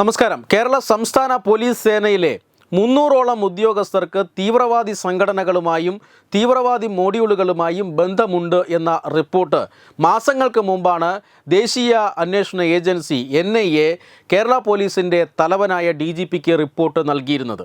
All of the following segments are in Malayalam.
നമസ്കാരം. കേരള സംസ്ഥാന പോലീസ് സേനയിലെ മുന്നൂറോളം ഉദ്യോഗസ്ഥർക്ക് തീവ്രവാദി സംഘടനകളുമായും തീവ്രവാദി മോഡ്യൂളുകളുമായും ബന്ധമുണ്ട് എന്ന റിപ്പോർട്ട്. മാസങ്ങൾക്ക് മുമ്പാണ് ദേശീയ അന്വേഷണ agency N I A Kerala പോലീസിന്റെ തലവനായ ഡി ജി പിക്ക് റിപ്പോർട്ട് നൽകിയിരുന്നത്.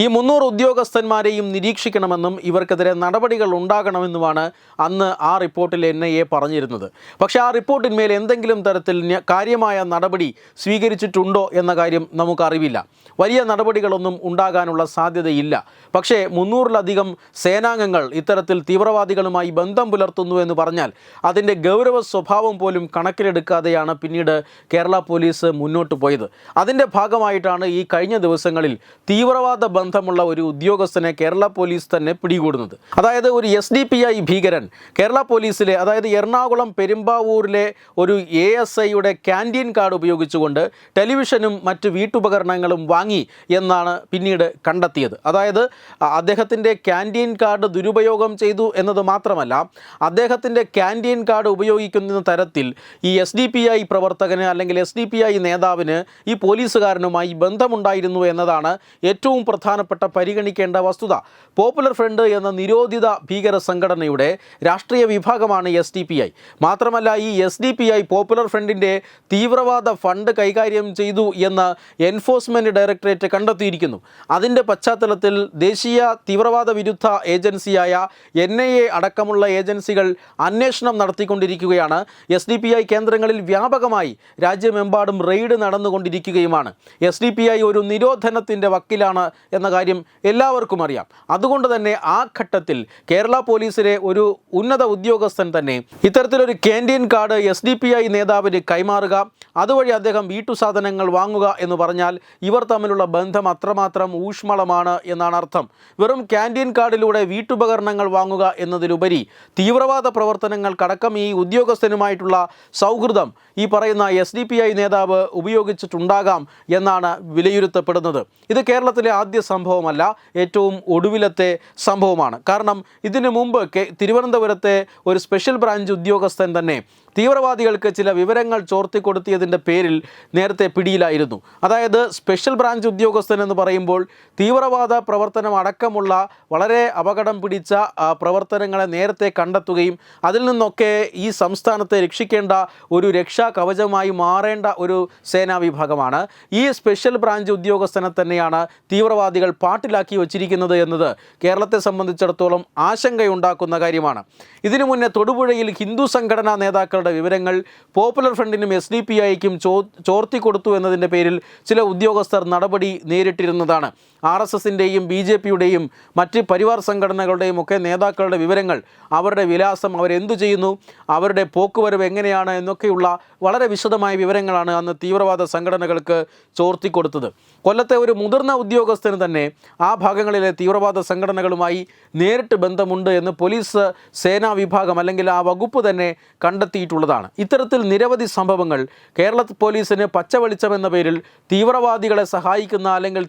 ഈ മുന്നൂറ് ഉദ്യോഗസ്ഥന്മാരെയും നിരീക്ഷിക്കണമെന്നും ഇവർക്കെതിരെ നടപടികൾ ഉണ്ടാകണമെന്നുമാണ് അന്ന് ആ റിപ്പോർട്ടിൽ എൻ ഐ എ പറഞ്ഞിരുന്നത്. പക്ഷേ ആ റിപ്പോർട്ടിന്മേൽ എന്തെങ്കിലും തരത്തിൽ കാര്യമായ നടപടി സ്വീകരിച്ചിട്ടുണ്ടോ എന്ന കാര്യം നമുക്കറിവില്ല. വലിയ നടപടികളൊന്നും ഉണ്ടാകാനുള്ള സാധ്യതയില്ല. പക്ഷേ മുന്നൂറിലധികം സേനാംഗങ്ങൾ ഇത്തരത്തിൽ തീവ്രവാദികളുമായി ബന്ധം പുലർത്തുന്നു എന്ന് പറഞ്ഞാൽ അതിന്റെ ഗൗരവ സ്വഭാവം പോലും കണക്കിലെടുക്കാതെയാണ് പിന്നീട് കേരള പോലീസ് മുന്നോട്ട് പോയത്. അതിന്റെ ഭാഗമായിട്ടാണ് ഈ കഴിഞ്ഞ ദിവസങ്ങളിൽ തീവ്രവാദ ബന്ധമുള്ള ഒരു ഉദ്യോഗസ്ഥനെ കേരള പോലീസ് തന്നെ പിടികൂടുന്നത്. അതായത് ഒരു എസ് ഡി പി ഐ ഭീകരൻ കേരള പോലീസിലെ അതായത് എറണാകുളം പെരുമ്പാവൂരിലെ ഒരു എ എസ് ഐയുടെ ക്യാന്റീൻ കാർഡ് ഉപയോഗിച്ചുകൊണ്ട് ടെലിവിഷനും മറ്റ് വീട്ടുപകരണങ്ങളും വാങ്ങി എന്നാണ് പിന്നീട് കണ്ടെത്തിയത്. അതായത് അദ്ദേഹത്തിന്റെ ക്യാന്റീൻ കാർഡ് ദുരുപയോഗം ചെയ്തു എന്നത് മാത്രമല്ല അദ്ദേഹത്തിന്റെ ക്യാന്റീൻ കാർഡ് ഉപയോഗിക്കുന്ന തരത്തിൽ ഈ എസ് ഡി പി ഐ പ്രവർത്തകന് അല്ലെങ്കിൽ എസ് ഡി പി ഐ നേതാവിന് ഈ പോലീസുകാരനുമായി ബന്ധമുണ്ടായിരുന്നു എന്നതാണ് ഏറ്റവും പ്രധാനപ്പെട്ട പരിഗണിക്കേണ്ട വസ്തുത. പോപ്പുലർ ഫ്രണ്ട് എന്ന നിരോധിത ഭീകര സംഘടനയുടെ രാഷ്ട്രീയ വിഭാഗമാണ് എസ് ഡി പി ഐ. മാത്രമല്ല ഈ S D P I popular ഫ്രണ്ടിന്റെ തീവ്രവാദ ഫണ്ട് കൈകാര്യം ചെയ്തു എന്ന് എൻഫോഴ്സ്മെന്റ് ഡയറക്ടറേറ്റ് കണ്ടെത്തിയിരിക്കുന്നു. അതിന്റെ പശ്ചാത്തലത്തിൽ ദേശീയ തീവ്രവാദ വിരുദ്ധ ഏജൻസിയായ എൻ ഐ എ അടക്കമുള്ള ഏജൻസികൾ അന്വേഷണം നടത്തിക്കൊണ്ടിരിക്കുകയാണ്. എസ് ഡി പി ഐ കേന്ദ്രങ്ങളിൽ വ്യാപകമായി രാജ്യമെമ്പാടും റെയ്ഡ് നടന്നുകൊണ്ടിരിക്കുകയുമാണ്. എസ് ഡി പി ഐ ഒരു നിരോധനത്തിന്റെ വക്കിലാണ് എന്ന കാര്യം എല്ലാവർക്കും അറിയാം. അതുകൊണ്ട് തന്നെ ആ ഘട്ടത്തിൽ കേരള പോലീസിലെ ഒരു ഉന്നത ഉദ്യോഗസ്ഥൻ തന്നെ ഇത്തരത്തിലൊരു canteen card S D P I നേതാവിന് കൈമാറുക അതുവഴി അദ്ദേഹം വീട്ടു സാധനങ്ങൾ വാങ്ങുക എന്ന് പറഞ്ഞാൽ ഇവർ തമ്മിലുള്ള ബന്ധം അത്രമാത്രം ഊഷ്മളമാണ് എന്നാണ് അർത്ഥം. വെറും ക്യാന്റീൻ കാർഡിലൂടെ വീട്ടുപകരണങ്ങൾ വാങ്ങുക എന്നതിലുപരി തീവ്രവാദ പ്രവർത്തനങ്ങൾക്കടക്കം ഈ ഉദ്യോഗസ്ഥനുമായിട്ടുള്ള സൗഹൃദം ഈ പറയുന്ന എസ് ഡി പി ഐ നേതാവ് ഉപയോഗിച്ചിട്ടുണ്ടാകാം എന്നാണ് വിലയിരുത്തപ്പെടുന്നത്. ഇത് കേരളത്തിലെ ആദ്യ സംഭവമല്ല ഏറ്റവും ഒടുവിലത്തെ സംഭവമാണ്. കാരണം ഇതിനു മുമ്പ് തിരുവനന്തപുരത്തെ ഒരു സ്പെഷ്യൽ ബ്രാഞ്ച് ഉദ്യോഗസ്ഥൻ തന്നെ തീവ്രവാദികൾക്ക് ചില വിവരങ്ങൾ ചോർത്തിക്കൊടുത്തിയതിന്റെ പേരിൽ നേരത്തെ പിടിയിലായിരുന്നു. അതായത് സ്പെഷ്യൽ ബ്രാഞ്ച് ഉദ്യോഗസ്ഥൻ എന്ന് പറയുമ്പോൾ തീവ്രവാദ പ്രവർത്തനം അടക്കമുള്ള വളരെ അപകടം പിടിച്ച പ്രവർത്തനങ്ങളെ നേരത്തെ കണ്ടെത്തുകയും അതിൽ നിന്നൊക്കെ ഈ സംസ്ഥാനത്തെ രക്ഷിക്കേണ്ട ഒരു രക്ഷാ കവചമായി മാറേണ്ട ഒരു സേനാ വിഭാഗമാണ്. ഈ സ്പെഷ്യൽ ബ്രാഞ്ച് ഉദ്യോഗസ്ഥനെ തന്നെയാണ് തീവ്രവാദികൾ പാട്ടിലാക്കി വച്ചിരിക്കുന്നത് എന്നത് കേരളത്തെ സംബന്ധിച്ചിടത്തോളം ആശങ്കയുണ്ടാക്കുന്ന കാര്യമാണ്. ഇതിനു മുന്നേ തൊടുപുഴയിൽ ഹിന്ദു സംഘടനാ നേതാക്കളുടെ വിവരങ്ങൾ പോപ്പുലർ ഫ്രണ്ടിനും എസ് ഡി പി ഐക്കും ചോ ചോർത്തി കൊടുത്തു എന്നതിന്റെ പേരിൽ ചില ഉദ്യോഗസ്ഥർ നടപടി നേരിട്ടിരുന്നതാണ്. ആർ എസ് എസിന്റെയും ബി ജെ പിയുടെയും മറ്റ് പരിവാർ സംഘടനകളുടെയും ഒക്കെ നേതാക്കളുടെ വിവരങ്ങൾ അവരുടെ വിലാസം അവരെന്തു ചെയ്യുന്നു അവരുടെ പോക്കുവരവ് എങ്ങനെയാണ് എന്നൊക്കെയുള്ള വളരെ വിശദമായ വിവരങ്ങളാണ് അന്ന് തീവ്രവാദ സംഘടനകൾക്ക് ചോർത്തി കൊടുത്തത് കൊല്ലത്തെ ഒരു മുതിർന്ന ഉദ്യോഗസ്ഥന് തന്നെ ആ ഭാഗങ്ങളിലെ തീവ്രവാദ സംഘടനകളുമായി നേരിട്ട് ബന്ധമുണ്ട് എന്ന് പോലീസ് സേനാ വിഭാഗം അല്ലെങ്കിൽ ആ വകുപ്പ് തന്നെ കണ്ടെത്തിയിട്ടുള്ളതാണ്. ഇത്തരത്തിൽ നിരവധി സംഭവങ്ങൾ കേരള പോലീസിന് പച്ചവെളിച്ചം എന്ന പേരിൽ തീവ്രവാദികളെ സഹായിക്കുന്ന അല്ലെങ്കിൽ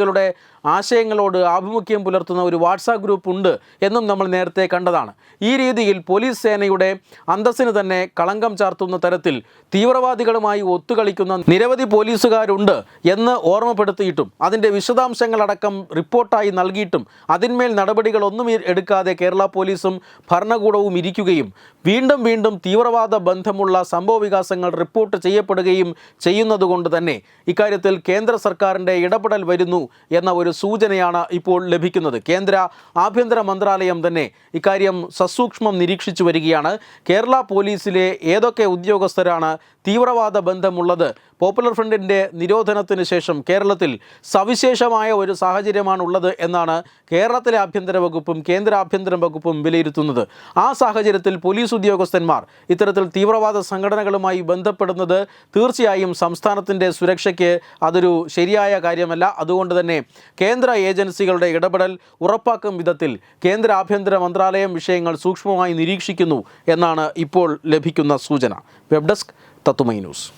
തീവ്രവാദികളുടെ ആശയങ്ങളോട് ആഭിമുഖ്യം പുലർത്തുന്ന ഒരു വാട്സാപ്പ് ഗ്രൂപ്പ് ഉണ്ട് എന്നും നമ്മൾ നേരത്തെ കണ്ടതാണ്. ഈ രീതിയിൽ പോലീസ് സേനയുടെ അന്തസ്സിന് തന്നെ കളങ്കം ചാർത്തുന്ന തരത്തിൽ തീവ്രവാദികളുമായി ഒത്തുകളിക്കുന്ന നിരവധി പോലീസുകാരുണ്ട് എന്ന് ഓർമ്മപ്പെടുത്തിയിട്ടും അതിന്റെ വിശദാംശങ്ങളടക്കം റിപ്പോർട്ടായി നൽകിയിട്ടും അതിന്മേൽ നടപടികളൊന്നും എടുക്കാതെ കേരള പോലീസും ഭരണകൂടവും ഇരിക്കുകയും വീണ്ടും വീണ്ടും തീവ്രവാദ ബന്ധമുള്ള സംഭവ വികാസങ്ങൾ റിപ്പോർട്ട് ചെയ്യപ്പെടുകയും ചെയ്യുന്നതുകൊണ്ട് തന്നെ ഇക്കാര്യത്തിൽ കേന്ദ്ര സർക്കാരിന്റെ ഇടപെടൽ വരുന്നു എന്ന ഒരു സൂചനയാണ് ഇപ്പോൾ ലഭിക്കുന്നത്. കേന്ദ്ര ആഭ്യന്തര മന്ത്രാലയം തന്നെ ഇക്കാര്യം സസൂക്ഷ്മം നിരീക്ഷിച്ചു വരികയാണ്. കേരള പോലീസിലെ ഏതൊക്കെ ഉദ്യോഗസ്ഥരാണ് തീവ്രവാദ ബന്ധമുള്ളത്? പോപ്പുലർ ഫ്രണ്ടിന്റെ നിരോധനത്തിന് ശേഷം കേരളത്തിൽ സവിശേഷമായ ഒരു സാഹചര്യമാണ് ഉള്ളത് എന്നാണ് കേരളത്തിലെ ആഭ്യന്തര വകുപ്പും കേന്ദ്ര ആഭ്യന്തര വകുപ്പും വിലയിരുത്തുന്നത്. ആ സാഹചര്യത്തിൽ പോലീസ് ഉദ്യോഗസ്ഥന്മാർ ഇത്തരത്തിൽ തീവ്രവാദ സംഘടനകളുമായി ബന്ധപ്പെടുന്നത് തീർച്ചയായും സംസ്ഥാനത്തിന്റെ സുരക്ഷയ്ക്ക് അതൊരു ശരിയായ കാര്യമല്ല. അതുകൊണ്ട് തന്നെ കേന്ദ്ര ഏജൻസികളുടെ ഇടപെടൽ ഉറപ്പാക്കും വിധത്തിൽ കേന്ദ്ര ആഭ്യന്തര മന്ത്രാലയം വിഷയങ്ങൾ സൂക്ഷ്മമായി നിരീക്ഷിക്കുന്നു എന്നാണ് ഇപ്പോൾ ലഭിക്കുന്ന സൂചന. വെബ് ഡെസ്ക് തത്തുമൈ news.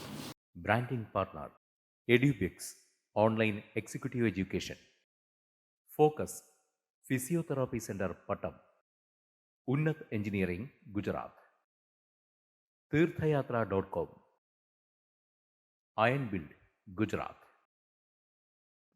Branding partner എഡ്യൂബിക്സ് online executive education. Focus physiotherapy centre Pattom. Unnath engineering Gujarat. Theerthayatra dot com. Iron build Gujarat.